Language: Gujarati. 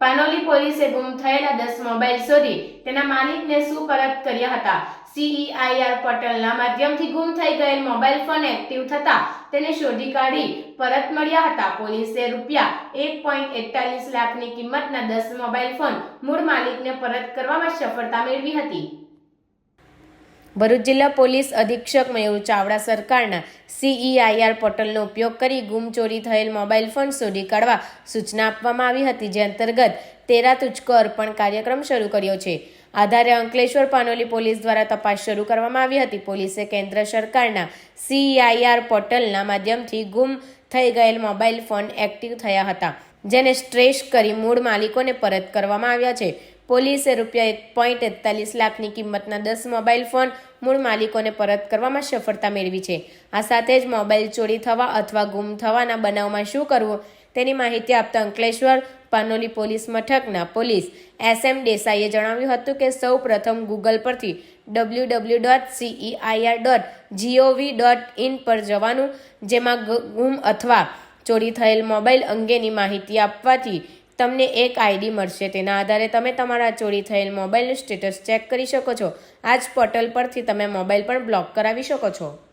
પાનોલી પોલીસે ગુમ થયેલા દસ મોબાઈલ શોધી તેના માલિકને સુપરત કર્યા હતા. સીઈઆઈઆર પટેલના માધ્યમથી ગુમ થઈ ગયેલ મોબાઈલ ફોન એક્ટિવ થતા તેને શોધી કાઢી પરત મળ્યા હતા. પોલીસે રૂપિયા એક પોઈન્ટ એકતાલીસ લાખની કિંમતના દસ મોબાઈલ ફોન મૂળ માલિકને પરત કરવામાં સફળતા મેળવી હતી. ભરૂચ જિલ્લા પોલીસ અધિક્ષક મયુર ચાવડા સરકારના સીઈઆઈઆર પોર્ટલનો ઉપયોગ કરી ગુમ ચોરી થયેલ મોબાઈલ ફોન શોધી કાઢવા સૂચના આપવામાં આવી હતી, જે અંતર્ગત તેરા તુચકો અર્પણ કાર્યક્રમ શરૂ કર્યો છે. આધારે અંકલેશ્વર પાનોલી પોલીસ દ્વારા તપાસ શરૂ કરવામાં આવી હતી. પોલીસે કેન્દ્ર સરકારના સીઈઆઈઆર પોર્ટલના માધ્યમથી ગુમ થઈ ગયેલ મોબાઈલ ફોન એક્ટિવ થયા હતા, જેને સ્ટ્રેસ કરી મૂળ માલિકોને પરત કરવામાં આવ્યા છે. પોલીસે રૂપિયા એક પોઈન્ટ એકતાલીસ લાખની કિંમતના દસ મોબાઈલ ફોન મૂળ માલિકોને પરત કરવામાં સફળતા મેળવી છે. આ સાથે જ મોબાઈલ ચોરી થવા અથવા ગુમ થવાના બનાવમાં શું કરવું તેની માહિતી આપતા અંકલેશ્વર પાનોલી પોલીસ મથકના પોલીસ એસ એમ દેસાઈએ જણાવ્યું હતું કે સૌ પ્રથમ ગૂગલ પરથી W W dot CEIR dot GOV dot in પર જવાનું, જેમાં ગુમ અથવા ચોરી થયેલ મોબાઈલ અંગેની માહિતી આપવાથી તમને એક આઈડી મળશે. તેના આધારે તમે તમારા ચોરી થયેલ મોબાઈલનું સ્ટેટસ ચેક કરી શકો છો. આ જ પોર્ટલ પરથી તમે મોબાઈલ પણ બ્લોક કરાવી શકો છો.